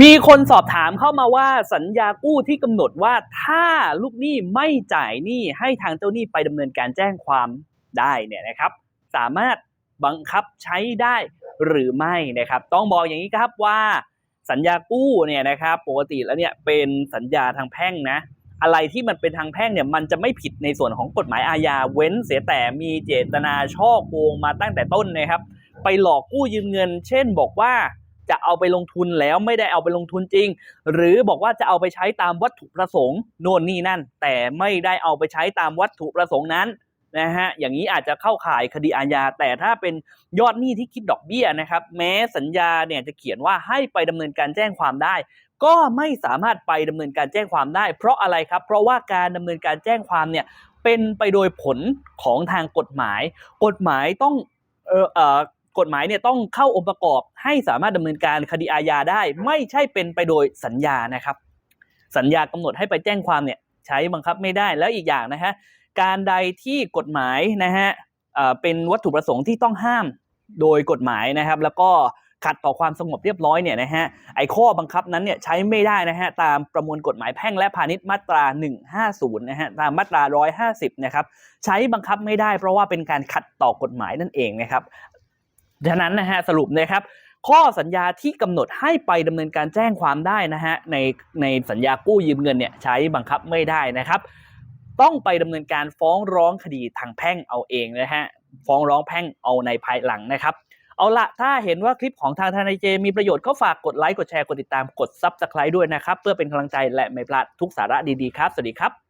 มีคนสอบถามเข้ามาว่าสัญญากู้ที่กำหนดว่าถ้าลูกหนี้ไม่จ่ายหนี้ให้ทางเจ้าหนี้ไปดำเนินการแจ้งความได้เนี่ยนะครับ สามารถบังคับใช้ได้หรือไม่นะครับ ต้องบอกอย่างนี้ครับว่าสัญญากู้เนี่ยนะครับ ปกติแล้วเนี่ยเป็นสัญญาทางแพ่งนะ อะไรที่มันเป็นทางแพ่งเนี่ยมันจะไม่ผิดในส่วนของกฎหมายอาญาเว้นเสียแต่มีเจตนาช่อโกงมาตั้งแต่ต้นนะครับ ไปหลอกกู้ยืมเงิน เช่นบอกว่า จะเอาไปลงทุนแล้วไม่ได้เอาไปลงทุนจริง หรือบอกว่าจะเอาไปใช้ตามวัตถุประสงค์โน่นนี่นั่น แต่ไม่ได้เอาไปใช้ตามวัตถุประสงค์นั้นนะฮะอย่างนี้อาจจะเข้าข่ายคดีอาญา แต่ถ้าเป็นยอดหนี้ที่คิดดอกเบี้ยนะครับแม้สัญญาเนี่ยจะเขียนว่าให้ไปดำเนินการแจ้งความได้ ก็ไม่สามารถไปดำเนินการแจ้งความได้ เพราะอะไรครับ เพราะว่าการดำเนินการแจ้งความเนี่ยเป็นไปโดยผลของทางกฎหมาย กฎหมายต้องเออเออ กฎหมายเนี่ยต้องเข้าองค์ประกอบให้สามารถดำเนินการคดีอาญาได้ ไม่ใช่เป็นไปโดยสัญญานะครับ สัญญากำหนดให้ไปแจ้งความเนี่ยใช้บังคับไม่ได้แล้วอีกอย่างนะฮะการใดที่กฎหมายนะฮะเอ่อเป็นวัตถุประสงค์ที่ต้องห้ามโดยกฎหมายนะครับ แล้วก็ขัดต่อความสงบเรียบร้อยเนี่ยนะฮะไอ้ข้อบังคับนั้นเนี่ยใช้ไม่ได้นะฮะตามประมวลกฎหมายแพ่งและพาณิชย์มาตรา 150นะฮะตามมาตรา 150นะครับใช้บังคับไม่ได้เพราะว่าเป็นการขัดต่อกฎหมายนั่นเองนะครับ ฉะนั้นนะฮะสรุปนะครับข้อสัญญาที่กำหนดให้ไปดำเนินการแจ้งความได้นะฮะในในสัญญากู้ยืมเงินเนี่ยใช้บังคับไม่ได้นะครับ ต้องไปดำเนินการฟ้องร้องคดีทางแพ่งเอาเองนะฮะฟ้องร้องแพ่งเอาในภายหลังนะครับ เอาละถ้าเห็นว่าคลิปของทางทนายเจ มีประโยชน์ก็ฝากกดไลค์กดแชร์กดติดตามกดซับสไครต์ด้วยนะครับ เพื่อเป็นกำลังใจและไม่พลาดทุกสาระดีๆครับ สวัสดีครับ